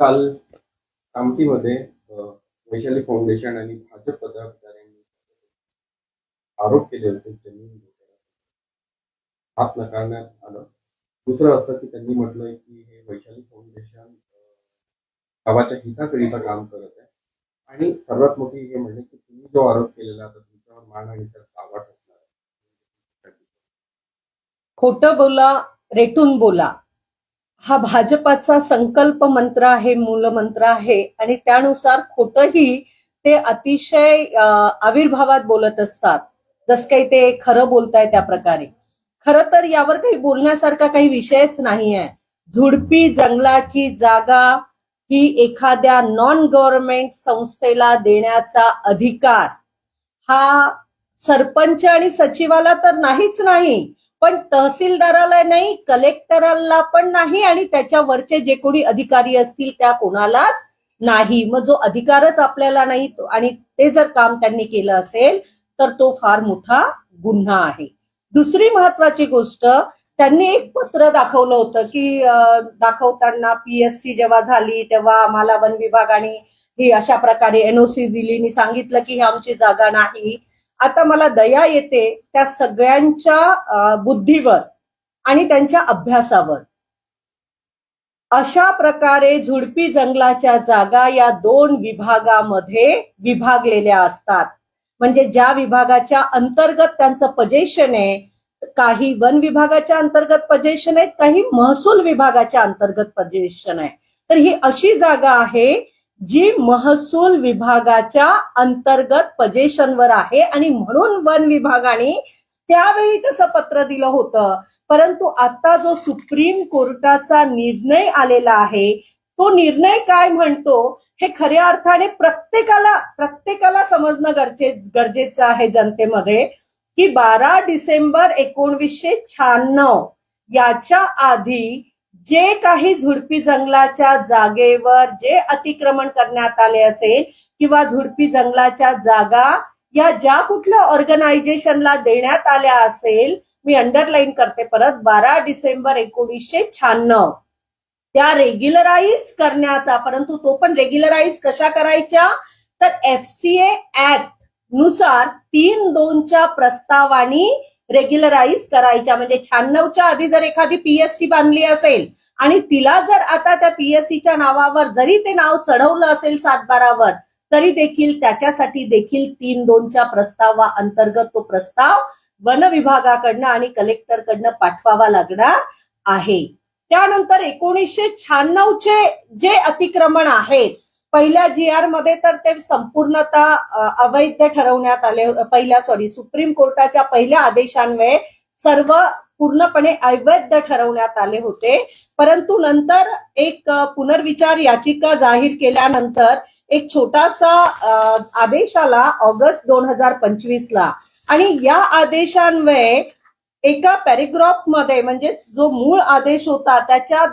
काल कामठीमध्ये वैशाली फाउंडेशन आणि भाजप पदाधिकाऱ्यांनी आरोप केले होते जमीन हात नकारण्यात आलं. दुसरं असं की त्यांनी म्हटलंय की हे वैशाली फाउंडेशन गावाच्या हिताकरिता काम करत आहे. आणि सर्वात मोठी हे म्हणजे की तुम्ही जो आरोप केलेला तर तुमच्यावर मान आणि तर दावा ठसणार खोटं बोला रेटून बोला. हा भाजपाचा संकल्प मंत्र आहे मूलमंत्र आहे. आणि त्यानुसार खोटही ते अतिशय आविर्भावात बोलत असतात. जस काही ते खरं बोलताय त्या प्रकारे. खरं तर यावर काही बोलण्यासारखा काही विषयच नाही आहे झुडपी जंगलाची जागा ही एखाद्या नॉन गव्हर्नमेंट संस्थेला देण्याचा अधिकार. हा सरपंच आणि सचिवाला तर नाहीच नाही. पण तहसीलदाराला नाही कलेक्टरला पण नाही आणि त्याच्यावरचे जे कोणी अधिकारी असतील त्या कोणालाच नाही. मग जो अधिकारच आपल्याला नाही आणि ते जर काम त्यांनी केलं असेल तर तो फार मोठा गुन्हा आहे. दुसरी महत्वाची गोष्ट त्यांनी एक पत्र दाखवलं होतं की दाखवताना पीएससी जेव्हा झाली तेव्हा आम्हाला वन विभागाने ही अशा प्रकारे एनओसी दिली आणि सांगितलं की ही आमची जागा नाही. आता मला दया येते त्या सगळ्यांच्या बुद्धीवर आणि त्यांच्या अभ्यासावर. अशा प्रकारे झुडपी जंगलाच्या जागा या दोन विभागामध्ये विभागलेल्या असतात. म्हणजे ज्या विभागाच्या अंतर्गत त्यांचं पजेशन आहे काही वन विभागाच्या अंतर्गत पजेशन आहेत काही महसूल विभागाच्या अंतर्गत पजेशन आहे. तर ही अशी जागा आहे जी महसूल विभागाच्या अंतर्गत पजेशनवर आहे आणि म्हणून वन विभागाने त्यावेळी तसं पत्र दिलं होतं. परंतु आता जो सुप्रीम कोर्टाचा निर्णय आलेला आहे तो निर्णय काय म्हणतो? हे खऱ्या अर्थाने प्रत्येकाला प्रत्येकाला समजणं गरजे गरजेचं आहे जनतेमध्ये की बारा डिसेंबर एकोणवीसशे शहाण्णव याच्या आधी जे काही झुडपी जंगलाच्या जागेवर जे अतिक्रमण करण्यात आले असेल किंवा झुडपी जंगलाच्या जागा या ज्या कुठल्या ऑर्गनायझेशनला देण्यात आल्या असेल मी अंडरलाईन करते परत बारा डिसेंबर एकोणीसशे शहाण्णव. त्या रेग्युलराईज करण्याचा परंतु तो पण रेग्युलराईज कशा करायच्या? तर एफ सी ऍक्टनुसार तीन दोनच्या प्रस्तावानी रेग्युलराईज करायच्या. म्हणजे शहाण्णवच्या आधी जर एखादी पीएससी बांधली असेल आणि तिला जर आता त्या पीएससीच्या नावावर जरी ते नाव चढवलं असेल सातबारावर तरी देखील त्याच्यासाठी देखील तीन दोनच्या प्रस्तावा अंतर्गत तो प्रस्ताव वन विभागाकडनं आणि कलेक्टरकडनं पाठवावा लागणार आहे. त्यानंतर एकोणीसशे शहाण्णवचे जे अतिक्रमण आहेत पहिल्या जी आरमध्ये तर ते संपूर्णतः अवैध ठरवण्यात आले पहिल्या सॉरी सुप्रीम कोर्टाच्या पहिल्या आदेशान्वये सर्व पूर्णपणे अवैध ठरवण्यात आले होते. परंतु नंतर एक पुनर्विचार याचिका जाहीर केल्यानंतर एक छोटासा आदेश आला ऑगस्ट दोन हजार पंचवीस ला. आणि या आदेशान्वये एका पॅरेग्राफमध्ये म्हणजे जो मूळ आदेश होता त्याच्या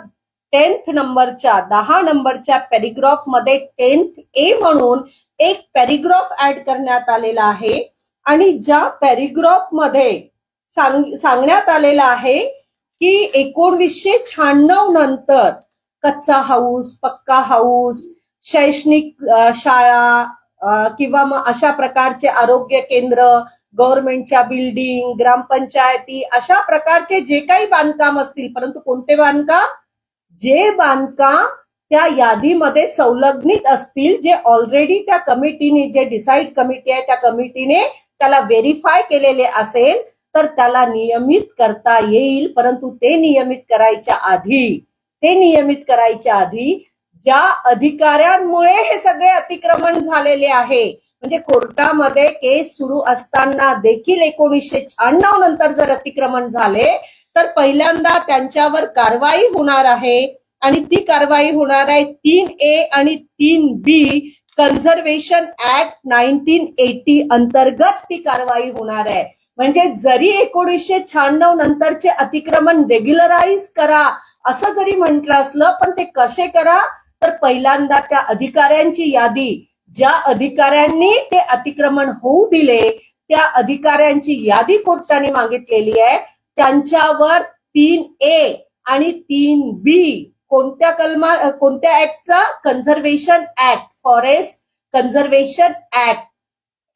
टेन्थ नंबरच्या दहा नंबरच्या पॅरिग्राफमध्ये टेन्थ ए म्हणून एक पॅरिग्राफ ऍड करण्यात आलेला आहे. आणि ज्या पॅरिग्राफमध्ये सांग सांगण्यात आलेलं आहे की एकोणवीसशे शहाण्णव नंतर कच्चा हाऊस पक्का हाऊस शैक्षणिक शाळा किंवा मग अशा प्रकारचे आरोग्य केंद्र गव्हर्नमेंटच्या बिल्डिंग ग्रामपंचायती अशा प्रकारचे जे काही बांधकाम असतील परंतु कोणते बांधकाम? जे बांधकाम त्या यादीमध्ये संलग्नित असतील जे ऑलरेडी त्या कमिटीने जे डिसाईड कमिटी आहे त्या कमिटीने त्याला व्हेरीफाय केलेले असेल तर त्याला नियमित करता येईल. परंतु ते नियमित करायच्या आधी ते नियमित करायच्या आधी ज्या अधिकाऱ्यांमुळे हे सगळे अतिक्रमण झालेले आहे म्हणजे कोर्टामध्ये केस सुरू असताना देखील एकोणीसशे शहाण्णव नंतर जर अतिक्रमण झाले तर पहिल्यांदा त्यांच्यावर कारवाई होणार आहे आणि ती कारवाई होणार आहे तीन ए आणि तीन B. Conservation act nineteen eighty अंतर्गत ती कारवाई होणार आहे. म्हणजे जरी एकोणीसशे शहाण्णव नंतरचे अतिक्रमण रेग्युलराईज करा असं जरी म्हटलं असलं पण ते कसे करा? तर पहिल्यांदा त्या अधिकाऱ्यांची यादी. ज्या अधिकाऱ्यांनी ते अतिक्रमण होऊ दिले त्या अधिकाऱ्यांची यादी कोर्टाने मागितलेली आहे. त्यांच्यावर तीन ए आणि तीन बी कोणत्या कलमा कोणत्या ऍक्टचा conservation act forest conservation act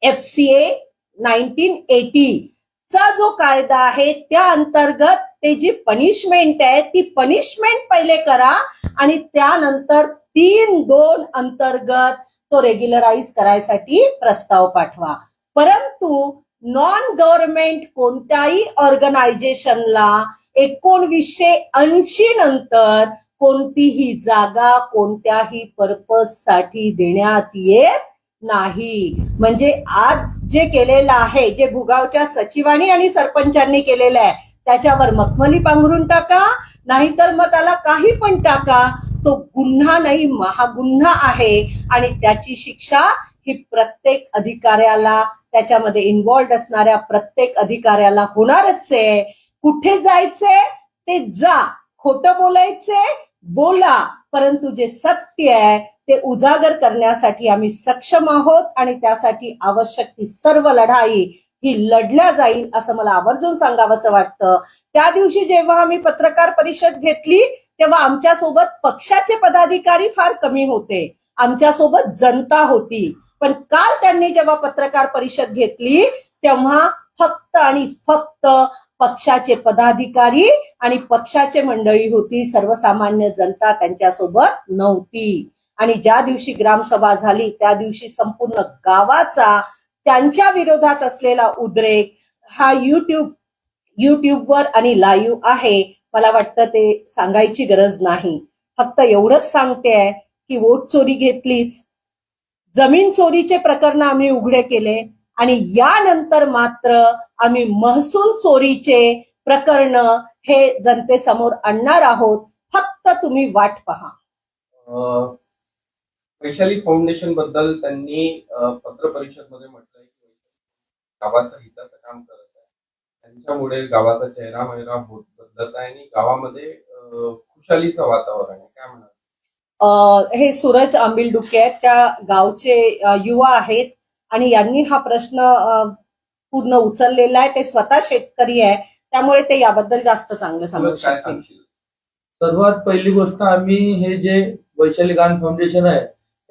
F C A nineteen eighty चा जो कायदा आहे त्या अंतर्गत ते जी पनिशमेंट आहे ती पनिशमेंट पहिले करा आणि त्यानंतर तीन दोन अंतर्गत तो रेग्युलराईज करायसाठी प्रस्ताव पाठवा. परंतु नॉन गव्हर्नमेंट कोणत्याही ऑर्गनायझेशनला एकोणवीसशे ऐंशी नंतर कोणतीही जागा कोणत्याही पर्पजसाठी देण्यात येत नाही. म्हणजे आज जे केलेलं आहे जे भुगावच्या सचिवांनी आणि सरपंचांनी केलेलं आहे त्याच्यावर मखमली पांघरून टाका नाहीतर मग त्याला काही पण टाका. तो गुन्हा नाही महागुन्हा आहे आणि त्याची शिक्षा ही प्रत्येक अधिकाऱ्याला त्याच्यामध्ये इन्व्हॉल्ड असणाऱ्या प्रत्येक अधिकाऱ्याला होणारच आहे. कुठे जायचंय? ते जा. खोटं बोलायचंय? बोला. परंतु जे सत्य आहे ते उजागर करण्यासाठी आम्ही सक्षम आहोत आणि त्यासाठी आवश्यक ती सर्व लढाई ही लढल्या जाईल असं मला आवर्जून सांगावंसं वाटतं. त्या दिवशी जेव्हा आम्ही पत्रकार परिषद घेतली तेव्हा आमच्यासोबत पक्षाचे पदाधिकारी फार कमी होते. आमच्यासोबत जनता होती. पण काल त्यांनी जेव्हा पत्रकार परिषद घेतली तेव्हा फक्त आणि फक्त पक्षाचे पदाधिकारी आणि पक्षाचे मंडळी होती. सर्वसामान्य जनता त्यांच्यासोबत नव्हती. आणि ज्या दिवशी ग्रामसभा झाली त्या दिवशी संपूर्ण गावाचा त्यांच्या विरोधात असलेला उद्रेक हा युट्यूब युट्यूबवर आणि लाईव्ह आहे. मला वाटतं ते सांगायची गरज नाही. फक्त एवढंच सांगते की वोट चोरी घेतलीच. जमीन चोरीचे प्रकरण आम्ही उघडे केले आणि यानंतर मात्र आम्ही महसूल चोरीचे प्रकरण हे जनतेसमोर आणणार आहोत. फक्त तुम्ही वाट पहा. वैशाली फाउंडेशनबद्दल त्यांनी पत्र परिषदमध्ये म्हटलंय की गावाचं हिताचं काम करत आहे. त्यांच्यामुळे गावाचा चेहरा मेहरा होत बदलत आहे आणि गावामध्ये खुशालीचं वातावरण आहे. काय म्हणा हे सूरज आंबिलडुके आहेत त्या गावचे युवा आहेत आणि यांनी हा प्रश्न पूर्ण उचललेला आहे. ते स्वतः शेतकरी आहे. त्यामुळे ते याबद्दल जास्त चांगलं सांगू शकतील सर्वात पहिली गोष्ट आम्ही हे जे वैशाली गान फाउंडेशन आहे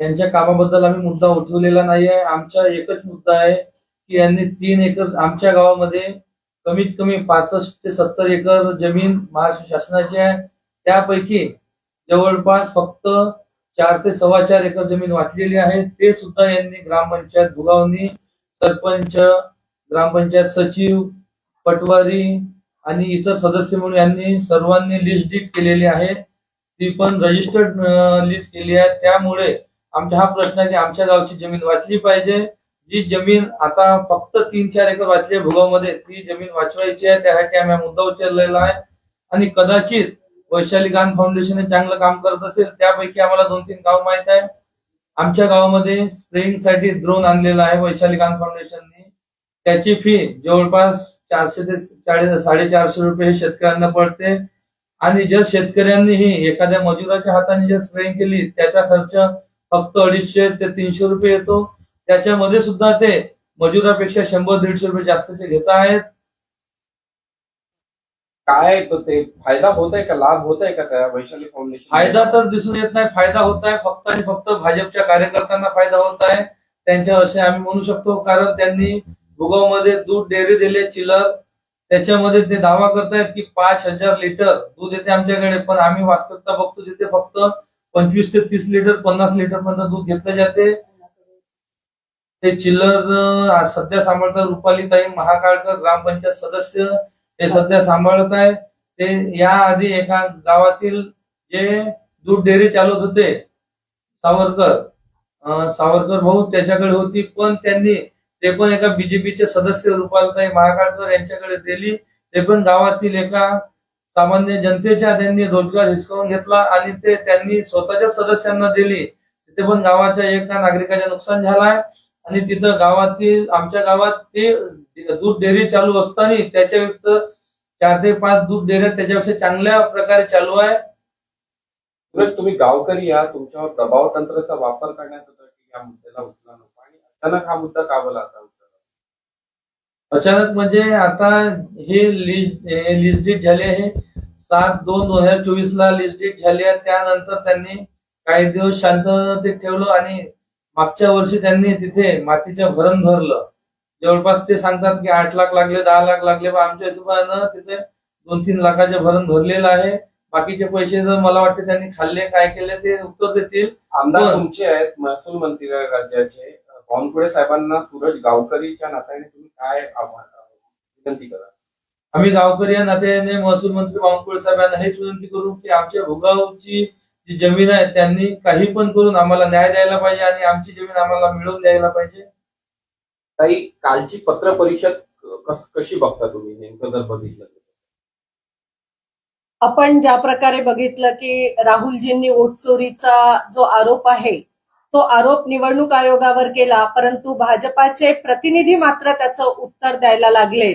यांच्या कामाबद्दल आम्ही मुद्दा उठवलेला नाही आहे. आमचा एकच मुद्दा आहे की यांनी तीन एकर आमच्या गावामध्ये कमीत कमी पासष्ट ते सत्तर एकर जमीन महाराष्ट्र शासनाची आहे. त्यापैकी जवळपास फक्त चार ते सव्वा चार एकर जमीन वाचलेली आहे. ते सुद्धा यांनी ग्रामपंचायत भुगावणी सरपंच ग्रामपंचायत सचिव पटवारी आणि इतर सदस्य म्हणून यांनी सर्वांनी लिस्ट डीट केलेली आहे. ती पण रजिस्टर्ड लिस्ट केली आहे. त्यामुळे आमचा हा प्रश्न आहे की आमच्या गावची जमीन वाचली पाहिजे. जी जमीन आता फक्त तीन चार एकर वाचली आहे भुगावमध्ये ती जमीन वाचवायची आहे. त्यासाठी आम्ही मुद्दा उचललेला आहे. आणि कदाचित वैशाली गान फाउंडेशन हे चांगलं काम करत असेल त्यापैकी आम्हाला दोन तीन गाव माहीत आहे. आमच्या गावामध्ये स्प्रेइंगसाठी ड्रोन आणलेला आहे वैशाली गान फाउंडेशनने त्याची फी जवळपास चारशे ते चाळीस साडेचारशे रुपये हे शेतकऱ्यांना पडते. आणि जर शेतकऱ्यांनीही एखाद्या मजुराच्या हाताने जर स्प्रेइंग केली त्याचा खर्च फक्त अडीचशे ते तीनशे रुपये येतो. त्याच्यामध्ये सुद्धा ते मजुरापेक्षा शंभर दीडशे रुपये जास्तचे घेत आहेत. काय ते फायदा होत आहे का? लाभ होत आहे का त्या वैशाली फाउंडेशन फायदा तर दिसून येत नाही. फायदा होत आहे. फक्त आणि फक्त भाजपच्या कार्यकर्त्यांना फायदा होत आहे. त्यांच्या असे आम्ही म्हणू शकतो. कारण त्यांनी भुगावमध्ये दूध डेअरी दिले चिलर. त्याच्यामध्ये ते दावा करतायत की पाच हजार लिटर दूध येते आमच्याकडे. पण आम्ही वास्तवता बघतो तिथे फक्त पंचवीस ते तीस लिटर पन्नास लिटर पर्यंत दूध घेतलं जाते. ते चिल्लर सध्या सांभाळतात रुपालीताई महाकाळकर ग्रामपंचायत सदस्य. ते सध्या सांभाळत आहे. ते या आधी एका गावातील जे दूध डेअरी चालवत होते सावरकर सावरकर भाऊ त्याच्याकडे होती पण त्यांनी ते पण एका बीजेपीचे सदस्य रुपालताई महाकाळकर यांच्याकडे दिली. ते पण गावातील एका सामान्य जनतेच्या त्यांनी रोजगार हिसकावून घेतला आणि ते त्यांनी स्वतःच्या सदस्यांना दिली. तिथे पण गावाच्या एका नागरिकाचे नुकसान झालाय आणि तिथं गावातील आमच्या गावात ते दूध डेअरी चालू असताना त्याच्या व्यतिरिक्त चार ते पाच दूध डेअऱ्या त्याच्यापेक्षा चांगल्या प्रकारे चालू आहे. तुम्ही गावकरी या तुमच्यावर दबाव तंत्राचा वापर करण्यात होता की या मुद्द्याला उचला नको आणि अचानक हा मुद्दा का बोला आता? अचानक म्हणजे आता हे लिस्ट लिस्ट डीट झाले आहे. सात दोन दोन हजार चोवीस ला लिस्ट डेट झाली आहे. त्यानंतर त्यांनी काही दिवस शांततेत ठेवलं आणि मागच्या वर्षी त्यांनी तिथे मातीचं भरण भरलं जवळपास ते सांगतात की आठ लाख लागले दहा लाख लागले पण आमच्या हिशोबानं तिथे दोन तीन लाखाचे भरण भरलेलं आहे. बाकीचे पैसे जर मला वाटते त्यांनी खाल्ले काय केले ते उत्तर देतील. आमदार. तुमचे आहेत महसूल मंत्री राज्याचे. बावनकुळे साहेबांना सूरज गावकरीच्या नात्याने तुम्ही काय आव्हान विनंती करा. आम्ही गावकरी या नात्याने महसूल मंत्री बावनकुळे साहेबांना हेच विनंती करू की आमच्या भुगावची जी जमीन आहे त्यांनी काही पण करून आम्हाला न्याय द्यायला पाहिजे आणि आमची जमीन आम्हाला मिळवून द्यायला पाहिजे. ताई कालची पत्र परिषद कस- कशी बघता तुम्ही? नेमकं जर बघितलं तर? आपण ज्या प्रकारे बघितलं की राहुलजींनी वोट चोरीचा जो आरोप आहे तो आरोप निवडणूक आयोगावर केला परंतु भाजपाचे प्रतिनिधी मात्र त्याचं उत्तर द्यायला लागले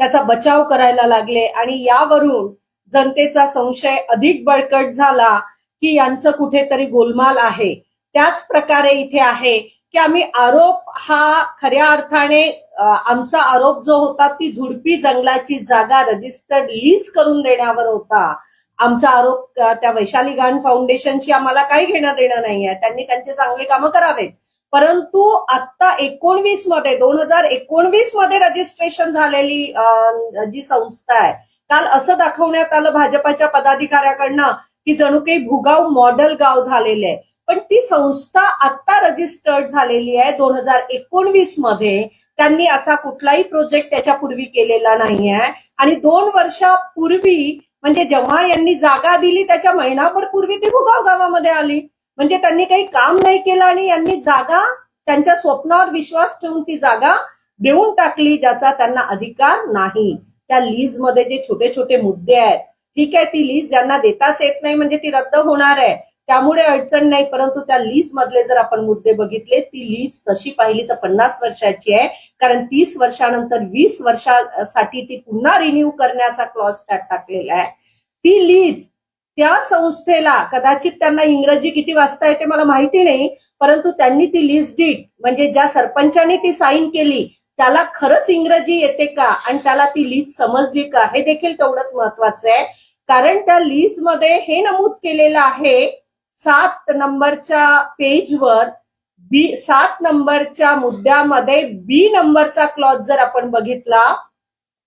त्याचा बचाव करायला लागले आणि यावरून जनतेचा संशय अधिक बळकट झाला की यांचं कुठेतरी गोलमाल आहे. त्याच प्रकारे इथे आहे की आम्ही आरोप हा खऱ्या अर्थाने आमचा आरोप जो होता ती झुडपी जंगलाची जागा रजिस्टर्ड लीज करून देण्यावर होता. आमचा आरोप त्या वैशाली गान फाउंडेशनची आम्हाला काही घेणं देणं नाहीये. त्यांनी त्यांचे चांगले कामं करावेत. परंतु आता एकोणवीसमध्ये दोन हजार एकोणवीसमध्ये रजिस्ट्रेशन झालेली जी संस्था आहे काल असं दाखवण्यात आलं भाजपाच्या पदाधिकाऱ्याकडनं की जणू काही भुगाव मॉडेल गाव झालेले आहे. पण ती संस्था आता रजिस्टर्ड झालेली आहे दोन हजार एकोणवीसमध्ये. त्यांनी असा कुठलाही प्रोजेक्ट त्याच्यापूर्वी केलेला नाही आहे. आणि दोन वर्षापूर्वी म्हणजे जेव्हा यांनी जागा दिली त्याच्या महिनाभर पूर्वी ती भुगाव गावामध्ये आली. म्हणजे त्यांनी काही काम नाही केलं आणि यांनी जागा त्यांच्या स्वप्नावर विश्वास ठेवून ती जागा देऊन टाकली ज्याचा त्यांना अधिकार नाही. त्या लीजमध्ये जे छोटे छोटे मुद्दे आहेत ठीक आहे ती लीज ज्यांना देताच येत नाही म्हणजे ती रद्द होणार आहे. त्यामुळे अडचण नाही परंतु त्या लीज मधले जर आपण मुद्दे बघितले ती लीज तशी पाहिली तर पन्नास वर्षाची आहे. कारण तीस वर्षानंतर वीस वर्षासाठी ती पुन्हा रिन्यू करण्याचा क्लॉज त्यात टाकलेला आहे. ती लीज त्या संस्थेला कदाचित त्यांना इंग्रजी किती वाचता येते मला माहिती नाही परंतु त्यांनी ती लीज डीट म्हणजे ज्या सरपंचाने ती साईन केली त्याला खरंच इंग्रजी येते का? आणि त्याला ती लीज समजली का? हे देखील तेवढंच महत्वाचं आहे. कारण त्या लीजमध्ये हे नमूद केलेलं आहे सात नंबरच्या पेजवर बी सात नंबरच्या मुद्द्यामध्ये बी नंबरचा क्लॉज जर आपण बघितला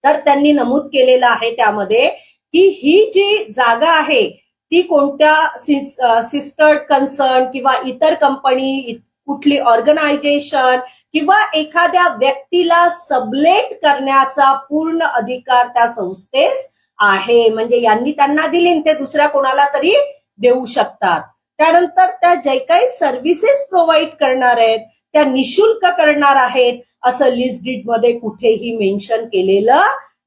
तर त्यांनी नमूद केलेला आहे त्यामध्ये की ही जी जागा आहे ती कोणत्या सिस्टर्ड कन्सर्न किंवा इतर कंपनी कुठली ऑर्गनायझेशन किंवा एखाद्या व्यक्तीला सबलेट करण्याचा पूर्ण अधिकार त्या संस्थेस आहे. म्हणजे यांनी त्यांना दिली ते दुसऱ्या कोणाला तरी देऊ शकतात. त्यानंतर त्या जे काही सर्व्हिसेस प्रोव्हाइड करणार आहेत त्या निशुल्क करणार आहेत असं लिस्ट डीडमध्ये कुठेही मेन्शन केलेलं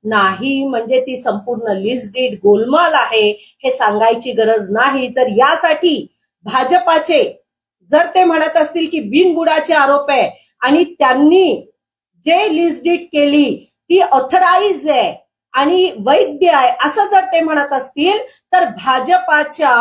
नाही. म्हणजे ती संपूर्ण लिस्ट डीड गोलमाल आहे हे सांगायची गरज नाही. जर यासाठी भाजपाचे जर ते म्हणत असतील की बिनबुडाचे आरोप आहे आणि त्यांनी जे लिस्ट डीड केली ती ऑथराईज आहे आणि वैद्य आहे असं जर ते म्हणत असतील तर भाजपाच्या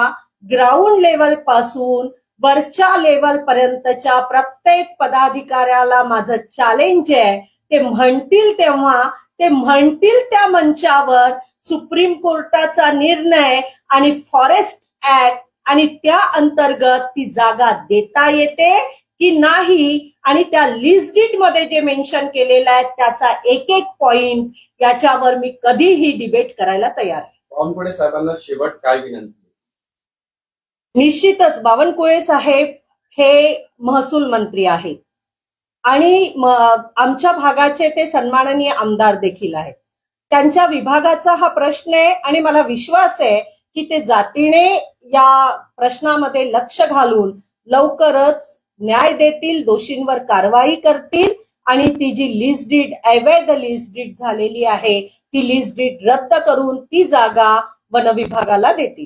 ग्राउंड लेवलपासून वरच्या लेवल पर्यंतच्या प्रत्येक पदाधिकाऱ्याला माझं चॅलेंज आहे. ते म्हणतील तेव्हा ते म्हणतील त्या मंचावर सुप्रीम कोर्टाचा निर्णय आणि फॉरेस्ट ऍक्ट आणि त्या अंतर्गत ती जागा देता येते. की नाही आणि त्या लिस्ट डीटमध्ये जे मेन्शन केलेलं आहे त्याचा एक एक पॉइंट याच्यावर मी कधीही डिबेट करायला तयार आहे. बावनकुळे साहेबांना शेवट काय विनंती? निश्चितच बावनकुळे साहेब हे महसूल मंत्री आहेत. आणि आमच्या भागाचे ते सन्माननीय आमदार देखील आहेत. त्यांच्या विभागाचा हा प्रश्न आहे आणि मला विश्वास आहे की ते जातीने या प्रश्नामध्ये लक्ष घालून लवकरच न्याय देतील दोषींवर कारवाई करतील आणि ती जी लिस्ट डीड अवैध लिस्ट डीड झालेली आहे ती लिस्ट डीड रद्द करून ती जागा वन विभागाला देतील.